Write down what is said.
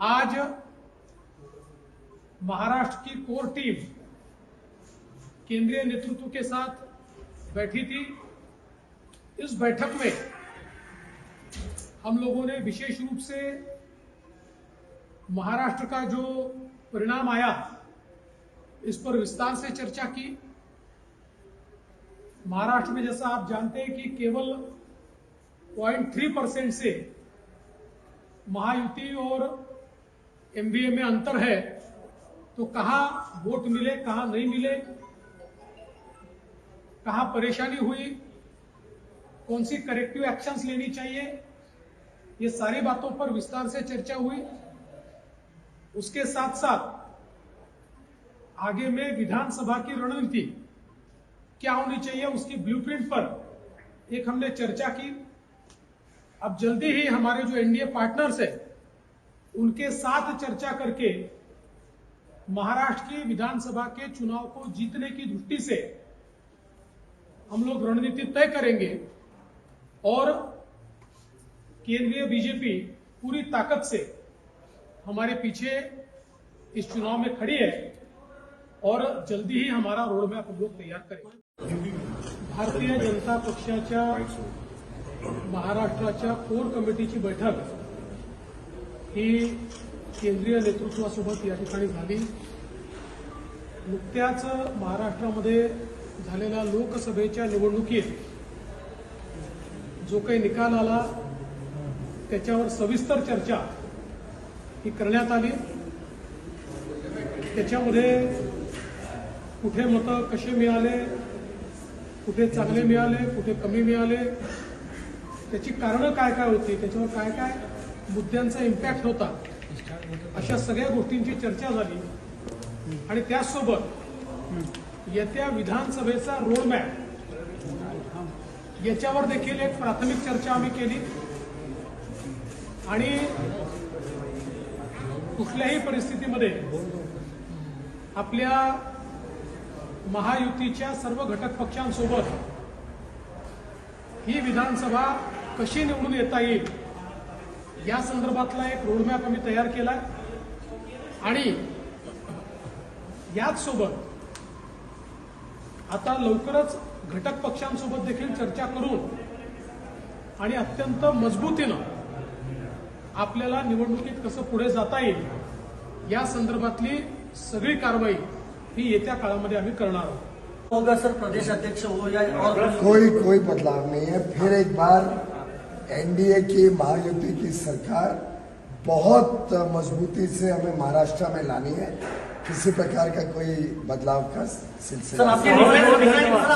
आज महाराष्ट्र की core team केंद्रीय नेतृत्व के साथ बैठी थी। इस बैठक में हम लोगों ने विशेष रूप से महाराष्ट्र का जो परिणाम आया, इस पर विस्तार से चर्चा की। महाराष्ट्र में जैसा आप जानते हैं कि केवल पॉइंट थ्री परसेंट से महायुति और एमबीए में अंतर है तो कहा वोट मिले, कहा नहीं मिले, कहा परेशानी हुई, कौन सी करेक्टिव एक्शंस लेनी चाहिए, ये सारी बातों पर विस्तार से चर्चा हुई। उसके साथ साथ आगे में विधानसभा की रणनीति क्या होनी चाहिए, उसकी ब्लूप्रिंट पर एक हमने चर्चा की। अब जल्दी ही हमारे जो एनडीए पार्टनर्स है उनके साथ चर्चा करके महाराष्ट्र की विधानसभा के चुनाव को जीतने की दृष्टि से हम लोग रणनीति तय करेंगे और केंद्रीय बीजेपी पूरी ताकत से हमारे पीछे इस चुनाव में खड़ी है और जल्दी ही हमारा रोड मैप हम लोग तैयार करेंगे भारतीय जनता पक्षाच्या महाराष्ट्राच्या कोर कमिटीची बैठक ही केंद्रीय नेतृत्वासोबत या ठिकाणी झाली. नुकत्याच महाराष्ट्रामध्ये झालेल्या लोकसभेच्या निवडणुकीत जो काही निकाल आला त्याच्यावर सविस्तर चर्चा ही करण्यात आली. त्याच्यामध्ये कुठे मतं कसे मिळाले कुठे चांगले मिळाले कुठे कमी मिळाले त्याची कारणं काय काय होती त्याच्यावर काय काय मुद्द्यांचा इम्पॅक्ट होता. अशा सगळ्या गोष्टींची चर्चा झाली. आणि त्याचसोबत येत्या विधानसभेचा रोडमॅप याच्यावर देखील एक प्राथमिक चर्चा आम्ही केली. आणि कुठल्याही परिस्थितीमध्ये आपल्या महायुतीच्या सर्व घटक पक्षांसोबत ही विधानसभा कशी निवडून येता येईल या संदर्भातला एक रोडमॅप आम्ही तयार केला. आणि याच सोबत आता लवकरच घटक पक्षांसोबत देखील चर्चा करून आणि अत्यंत मजबूतीनं आपल्याला निवडणुकीत कसं पुढे जाता येईल या संदर्भातली सगळी कारवाई ही येत्या काळामध्ये आम्ही करणार आहोत. होगा सर प्रदेश अध्यक्ष हो या और कोई कोई बदलाव नहीं है। फिर एक बार एनडीए की महायुति की सरकार बहुत मजबूती से हमें महाराष्ट्र में लानी है। किसी प्रकार का कोई बदलाव का सिलसिला